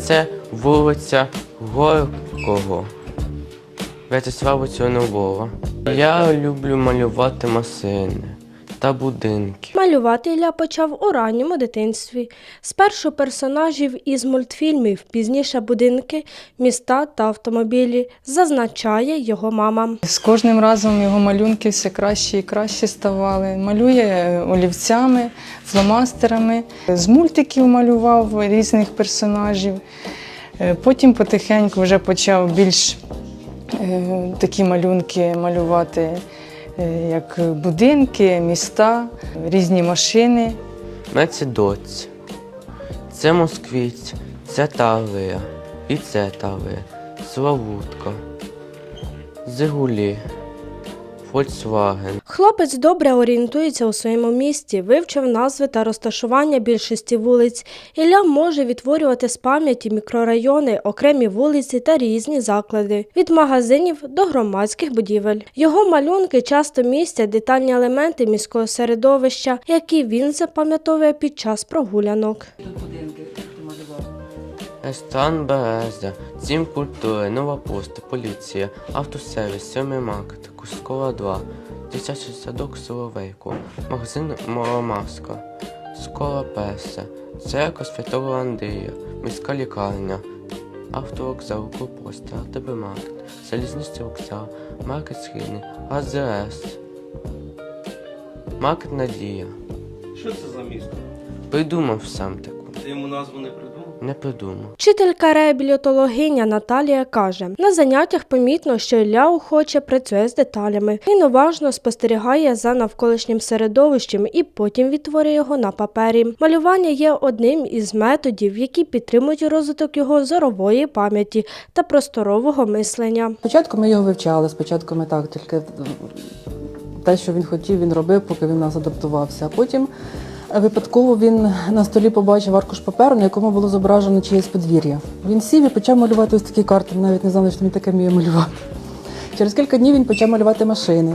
це вулиця Горького. В'ячеслава Чорновола. Я люблю малювати машини та будинки. Малювати Ілля почав у ранньому дитинстві. Спершу персонажів із мультфільмів, пізніше будинки, міста та автомобілі, зазначає його мама. З кожним разом його малюнки все краще і краще ставали. Малює е, олівцями, фломастерами. З мультиків малював різних персонажів. Е, Потім потихеньку вже почав більш е, такі малюнки малювати, як будинки, міста, різні машини. Це. Це москвіць, це Таврія. І це Таврія. Славутка. Зигулі. Фольксваген. Хлопець добре орієнтується у своєму місті, вивчив назви та розташування більшості вулиць. Ілля може відтворювати з пам'яті мікрорайони, окремі вулиці та різні заклади від магазинів до громадських будівель. Його малюнки часто містять детальні елементи міського середовища, які він запам'ятовує під час прогулянок. Ресторан Береза, Дім культури, Нова пошта, поліція, автосервіс, сьомий маркет, Кускова 2, дитячий садок Соловейко, магазин Моромаска, школа Перса, церква Святого Андрія, міська лікарня, автовокзал, Укрпошта, АТБ маркет, залізничний вокзал, маркет Східний, АЗС, маркет Надія. Що це за місто? Придумав сам таку, Ти йому назву не придумав? Не придумав. Вчителька реабілітологиня Наталія каже, на заняттях помітно, що Ілля охоче працює з деталями. Він уважно спостерігає за навколишнім середовищем і потім відтворює його на папері. Малювання є одним із методів, які підтримують розвиток його зорової пам'яті та просторового мислення. Спочатку ми його вивчали, спочатку ми так тільки те, що він хотів, він робив, поки він нас адаптувався. А потім випадково він на столі побачив аркуш паперу, на якому було зображено чиєсь подвір'я. Він сів і почав малювати ось такі карти. Навіть не знали, що він таке вміє малювати. Через кілька днів він почав малювати машини.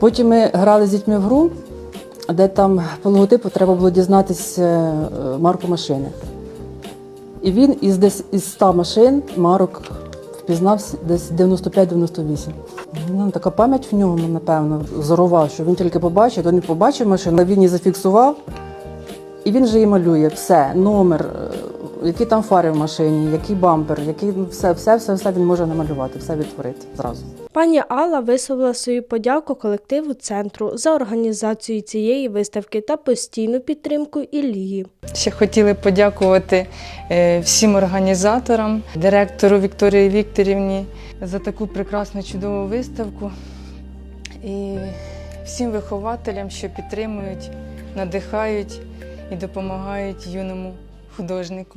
Потім ми грали з дітьми в гру, де там по логотипу треба було дізнатися е, марку машини. І він із десь із 100 машин марок впізнав десь 95-98. Ну, така пам'ять в ньому, напевно, зорова, що він тільки побачив, то він побачив машину, він її зафіксував, і він же її малює. Все, номер, е, які там фари в машині, який бампер, який ну, все, все, все, все він може намалювати, все відтворити зразу. Пані Алла висловила свою подяку колективу центру за організацію цієї виставки та постійну підтримку Іллії. Ще хотіли подякувати е, всім організаторам, директору Вікторії Вікторівні за таку прекрасну чудову виставку і всім вихователям, що підтримують, надихають і допомагають юному художнику.